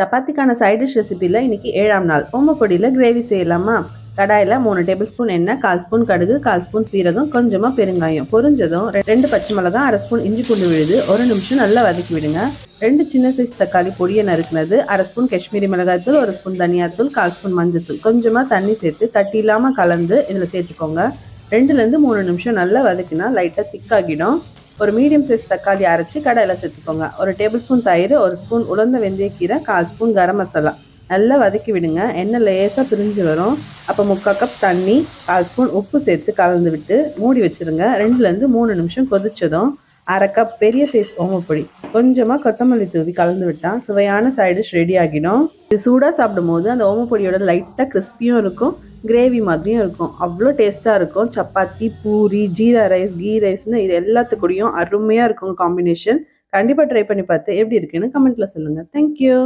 சப்பாத்திக்கான side dish ரெசிபியில் இன்றைக்கி ஏழாம் நாள். ஓமப்பொடியில் கிரேவி செய்யலாமா? கடாயில் மூணு டேபிள் ஸ்பூன் எண்ணெய் கால் ஸ்பூன் கடுகு கால் ஸ்பூன் சீரகம் கொஞ்சமாக பெருங்காயம். பொரிஞ்சதும் ரெ- ரெண்டு பச்சை மிளகாய் அரை ஸ்பூன் இஞ்சி பூண்டு விழுது. ஒரு நிமிஷம் நல்லா வதக்கி விடுங்க. ரெண்டு சின்ன சைஸ் தக்காளி பொடியை நறுக்குனது. அரை ஸ்பூன் காஷ்மீரி மிளகாய்த்தூள் ஒரு ஸ்பூன் தனியாத்தூள் கால் ஸ்பூன் மஞ்சத்தூள் கொஞ்சமாக தண்ணி சேர்த்து கட்டி இல்லாமல் கலந்து இதில் சேர்த்துக்கோங்க. ரெண்டுலேருந்து மூணு நிமிஷம் நல்லா வதக்கினா லைட்டாக திக்காகிடும் ஒரு மீடியம் சைஸ் தக்காளி அரைச்சி கடையில் சேர்த்துக்கோங்க. ஒரு டேபிள் ஸ்பூன் தயிர் ஒரு ஸ்பூன் உலர்ந்த வெந்தயக்கீரை கால் ஸ்பூன் கரம் மசாலா. நல்லா வதக்கி விடுங்க. எண்ணெய் லேசாக பிரிஞ்சு வரும். அப்போ முக்கால் கப் தண்ணி கால் ஸ்பூன் உப்பு சேர்த்து கலந்து விட்டு மூடி வச்சிருங்க. ரெண்டுலேருந்து மூணு நிமிஷம் கொதிச்சதும் அரை கப் பெரிய சைஸ் ஓமப்பொடி. கொஞ்சமாக கொத்தமல்லி தூவி கலந்து விட்டால் சுவையான சைடிஷ் ரெடி ஆகிடும். இது சூடாக சாப்பிடும்போது அந்த ஓமப்பொடியோட லைட்டாக கிறிஸ்பியும் இருக்கும் கிரேவி மாதிரியும் இருக்கும். அவ்வளோ டேஸ்ட்டாக இருக்கும். சப்பாத்தி பூரி ஜீரா ரைஸ் கீ ரைஸ்னு இது எல்லாத்துக்கூடையும் அருமையாக இருக்கும் காம்பினேஷன் கண்டிப்பாக ட்ரை பண்ணி பார்த்து எப்படி இருக்குன்னு கமெண்ட்டில் சொல்லுங்கள் தேங்க்யூ